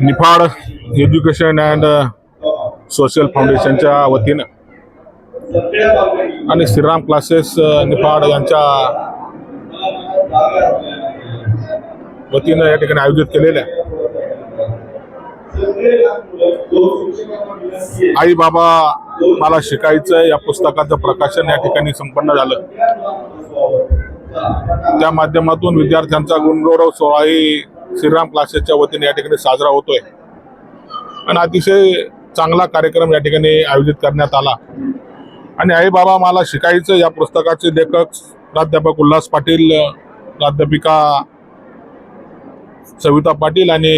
Niphad education and social फाउंडेशनच्या वतीनं आणि श्रीराम क्लासेस निफाड यांच्या वतीनं या ठिकाणी आयोजित केलेल्या आहे. आई बाबा मला शिकायचं या पुस्तकाचं प्रकाशन या ठिकाणी संपन्न झालं त्या माध्यमातून विद्यार्थ्यांचा गुणगौरव सोहळाही श्रीराम क्लासेसच्या वतीने या ठिकाणी साजरा होतोय. आणि अतिशय चांगला कार्यक्रम या ठिकाणी आयोजित करण्यात आला. आणि आई बाबा मला शिकायचं या पुस्तकाचे लेखक प्राध्यापक उल्हास पाटील प्राध्यापिका सविता पाटील आणि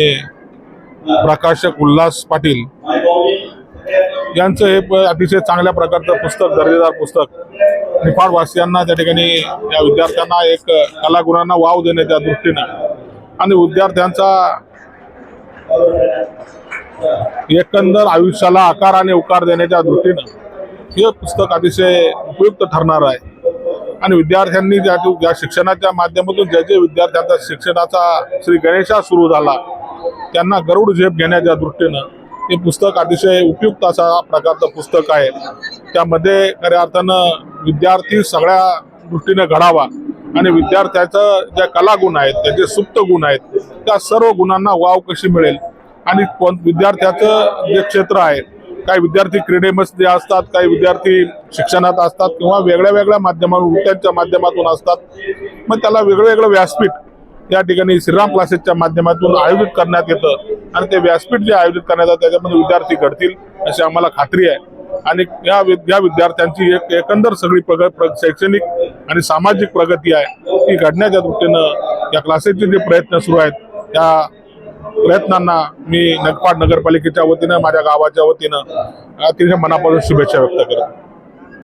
प्रकाशक उल्हास पाटील यांचं हे प- अतिशय चांगल्या प्रकारचं पुस्तक दर्जेदार पुस्तक निफाड वासियांना त्या ठिकाणी या विद्यार्थ्यांना एक कलागुणांना वाव देण्याच्या दृष्टीनं आणि विद्यार्थ्यांचा एकंदर आयुष्याला आकार आणि उकार देण्याच्या दृष्टीनं हे पुस्तक अतिशय उपयुक्त ठरणार आहे. आणि विद्यार्थ्यांनी ज्या ज्या शिक्षणाच्या माध्यमातून ज्या जे विद्यार्थ्यांचा शिक्षणाचा श्री गणेशा सुरू झाला त्यांना गरुड झेप घेण्याच्या दृष्टीनं हे पुस्तक अतिशय उपयुक्त असा प्रकारचं पुस्तक आहे. त्यामध्ये खऱ्या अर्थानं विद्यार्थी सगळ्या दृष्टीने घडावा. आणि विद्यार्थ्याचं ज्या कलागुण आहेत त्याचे सुप्त गुण आहेत त्या सर्व गुणांना वाव कशी मिळेल? आणि कोण विद्यार्थ्याचं जे क्षेत्र आहे काही विद्यार्थी क्रीडेमध्ये असतात काही विद्यार्थी शिक्षणात असतात किंवा वेगळ्या वेगळ्या माध्यमातून वृत्त्यांच्या माध्यमातून असतात मग त्याला वेगळं वेगळं व्यासपीठ या ठिकाणी श्रीराम क्लासेसच्या माध्यमातून आयोजित करण्यात येतं. आणि ते व्यासपीठ जे आयोजित करण्यात येतं त्याच्यामध्ये विद्यार्थी घडतील अशी आम्हाला खात्री आहे. आणि या वि- या विद्यार्थ्यांची एक एकंदर सगळी प्रग प्र- शैक्षणिक आणि सामाजिक प्रगती आहे ती घडण्याच्या दृष्टीनं या क्लासेसचे जे प्रयत्न सुरू आहेत त्या प्रयत्नांना मी नगपाड नगरपालिकेच्या वतीनं माझ्या गावाच्या वतीनं अतिशय मनापासून शुभेच्छा व्यक्त करतो.